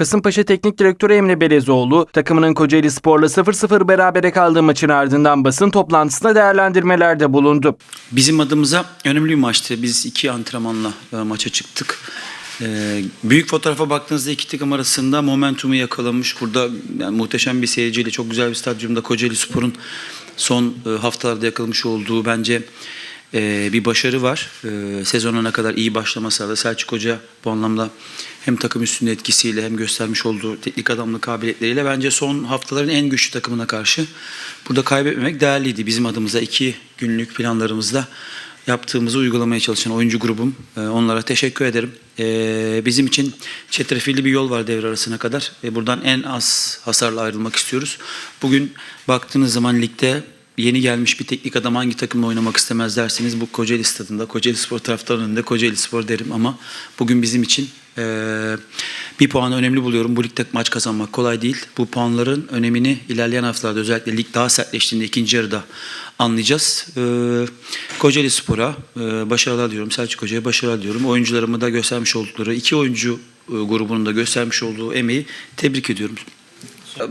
Kasımpaşa Teknik Direktörü Emre Belezoğlu, takımının Kocaeli Spor'la 0-0 berabere kaldığı maçın ardından basın toplantısında değerlendirmelerde bulundu. Bizim adımıza önemli bir maçtı. Biz iki antrenmanla e, maça çıktık. E, büyük fotoğrafa baktığınızda iki takım arasında momentumu yakalamış. Burada yani muhteşem bir seyirciyle çok güzel bir stadyumda Kocaeli Spor'un son e, haftalarda yakalamış olduğu bence e, bir başarı var. E, sezonuna kadar iyi başlamasa da Selçuk Hoca bu anlamda hem takım üstünde etkisiyle hem göstermiş olduğu teknik adamlık kabiliyetleriyle bence son haftaların en güçlü takımına karşı burada kaybetmemek değerliydi. Bizim adımıza iki günlük planlarımızda yaptığımızı uygulamaya çalışan oyuncu grubum. E, onlara teşekkür ederim. E, bizim için çetrefilli bir yol var devre arasına kadar. E, buradan en az hasarla ayrılmak istiyoruz. Bugün baktığınız zaman ligde yeni gelmiş bir teknik adam hangi takımla oynamak istemez derseniz bu Kocaeli stadında, Kocaeli Spor taraftarının önünde Kocaeli Spor derim ama bugün bizim için eee, bir puanı önemli buluyorum. Bu ligde maç kazanmak kolay değil. Bu puanların önemini ilerleyen haftalarda özellikle lig daha sertleştiğinde ikinci yarıda anlayacağız. Eee Kocaeli Spor'a eee, başarılar diliyorum. Selçuk Hoca'ya başarılar diliyorum. Oyuncularımı da göstermiş oldukları, iki oyuncu e, grubunun da göstermiş olduğu emeği tebrik ediyorum.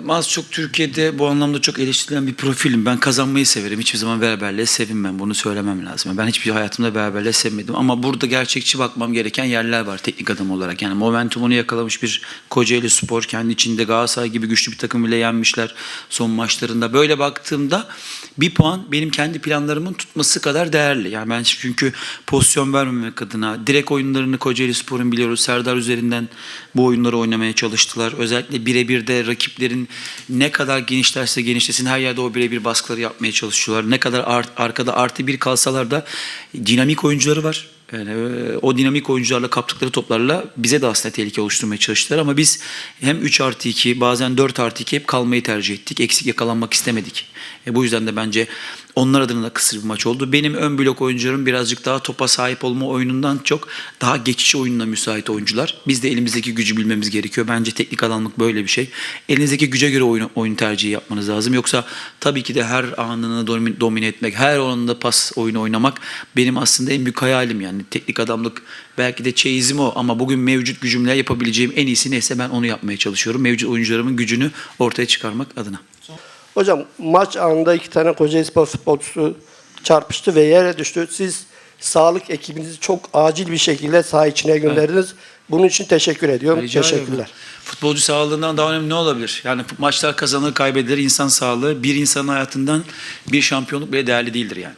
Az çok Türkiye'de bu anlamda çok eleştirilen bir profilim. Ben kazanmayı severim. Hiçbir zaman beraberliğe sevinmem. Bunu söylemem lazım. Ben hiçbir hayatımda beraberliğe sevmedim. Ama burada gerçekçi bakmam gereken yerler var teknik adam olarak. Yani momentumunu yakalamış bir Kocaeli Spor. Kendi içinde Galatasaray gibi güçlü bir takım bile yenmişler son maçlarında. Böyle baktığımda bir puan benim kendi planlarımın tutması kadar değerli. Yani ben çünkü pozisyon vermemek adına direkt oyunlarını Kocaeli Spor'un biliyoruz. Serdar üzerinden bu oyunları oynamaya çalıştılar. Özellikle birebir de rakiplerin ne kadar genişlerse genişlesin her yerde o birebir baskıları yapmaya çalışıyorlar. Ne kadar art- arkada artı bir kalsalar da dinamik oyuncuları var. Yani e, o dinamik oyuncularla kaptıkları toplarla bize de aslında tehlike oluşturmaya çalıştılar ama biz hem 3 artı 2 bazen 4 artı 2 hep kalmayı tercih ettik. Eksik yakalanmak istemedik. E, bu yüzden de bence onlar adına da kısır bir maç oldu. Benim ön blok oyuncularım birazcık daha topa sahip olma oyunundan çok daha geçiş oyununa müsait oyuncular. Biz de elimizdeki gücü bilmemiz gerekiyor. Bence teknik adamlık böyle bir şey. Elinizdeki güce göre oyun, oyun tercihi yapmanız lazım. Yoksa tabii ki de her anını domi- domine etmek, her anında pas oyunu oynamak benim aslında en büyük hayalim yani. Teknik adamlık belki de çeyizim o ama bugün mevcut gücümle yapabileceğim en iyisi neyse ben onu yapmaya çalışıyorum. Mevcut oyuncularımın gücünü ortaya çıkarmak adına. Hocam maç anında iki tane Kocaeli Spor futbolcusu çarpıştı ve yere düştü. Siz sağlık ekibinizi çok acil bir şekilde saha içine gönderdiniz. Bunun için teşekkür ediyorum. Rica ederim. Teşekkürler. Futbolcu sağlığından daha önemli ne olabilir? Yani maçlar kazanır kaybedilir insan sağlığı bir insanın hayatından bir şampiyonluk bile değerli değildir yani.